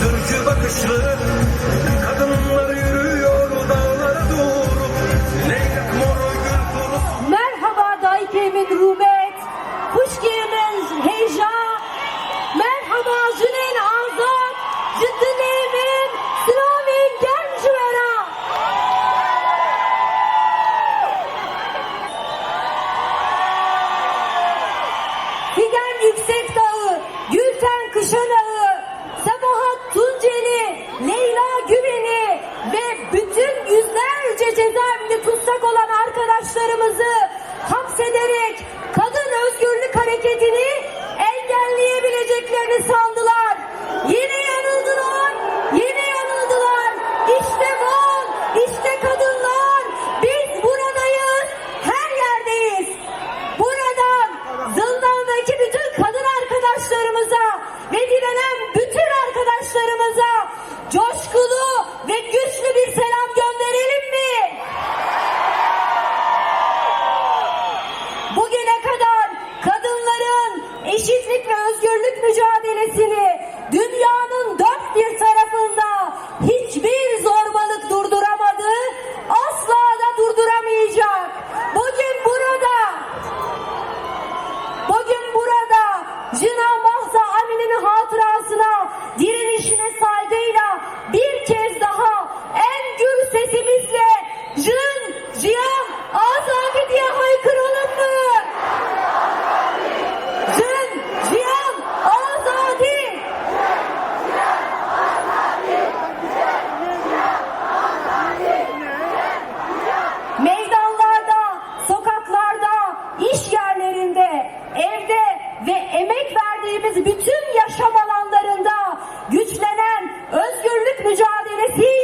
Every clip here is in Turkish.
Türkü bakışlı bütün yüzlerce cezaevinde tutsak olan arkadaşlarımızı eşitlik ve özgürlük mücadelesini dünyanın dört bir tarafında emek verdiğimiz bütün yaşam alanlarında güçlenen özgürlük mücadelesiyle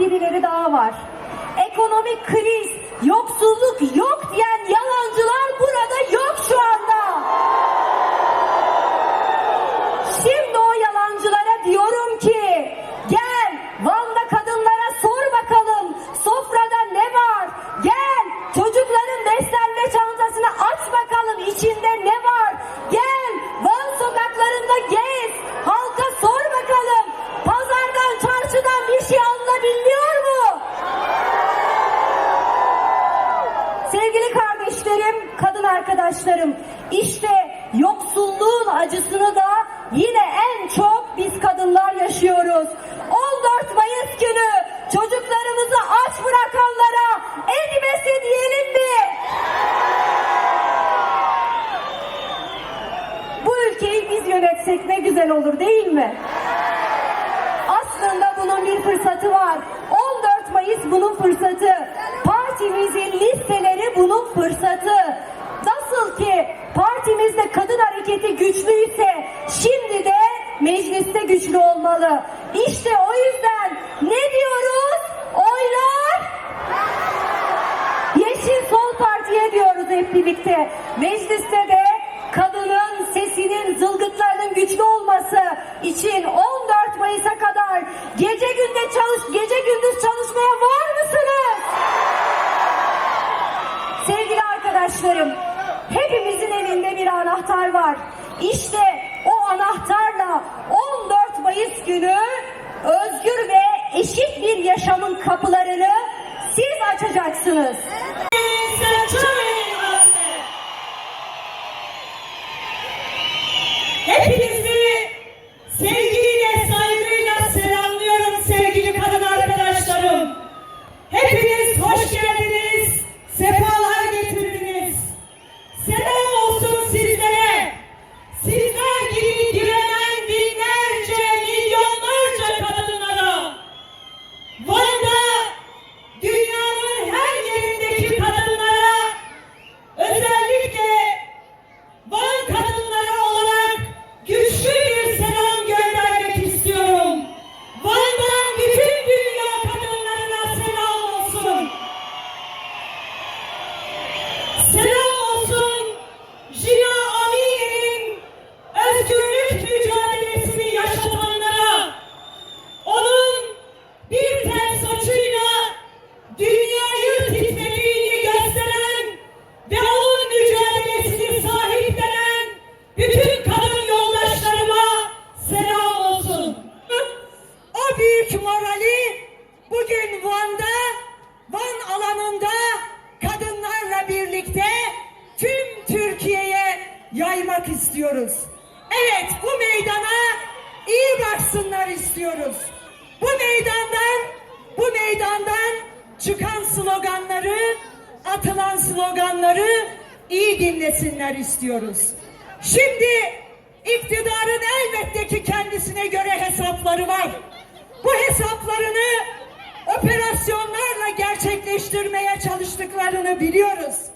birileri daha var. Ekonomik kriz, yoksulluk yok diyen yalancılar Sevgili kardeşlerim, kadın arkadaşlarım, işte yoksulluğun acısını da yine en çok biz kadınlar yaşıyoruz. 14 Mayıs günü çocuklarımızı aç bırakanlara elbise diyelim mi? Bu ülkeyi biz yönetsek ne güzel olur değil mi? Aslında bunun bir fırsatı var. 14 Mayıs bunun fırsatı. Partimizin listeleri bunun fırsatı. Nasıl ki partimizde kadın hareketi güçlüyse şimdi de mecliste güçlü olmalı. İşte o yüzden ne diyoruz? Oylar Yeşil Sol Parti'ye diyoruz hep birlikte. Mecliste de kadının sesinin, zılgıtlarının güçlü olması için 14 Mayıs'a kadar gece günde çalış, gece gündüz çalışmaya var mısınız? Sevgili arkadaşlarım, hepimizin elinde bir anahtar var. İşte o anahtarla 14 Mayıs günü özgür ve eşit bir yaşamın kapılarını siz açacaksınız. İstiyoruz. Evet bu meydana iyi baksınlar istiyoruz. Bu meydandan bu meydandan çıkan sloganları, atılan sloganları iyi dinlesinler istiyoruz. Şimdi iktidarın elbette ki kendisine göre hesapları var. Bu hesaplarını operasyonlarla gerçekleştirmeye çalıştıklarını biliyoruz.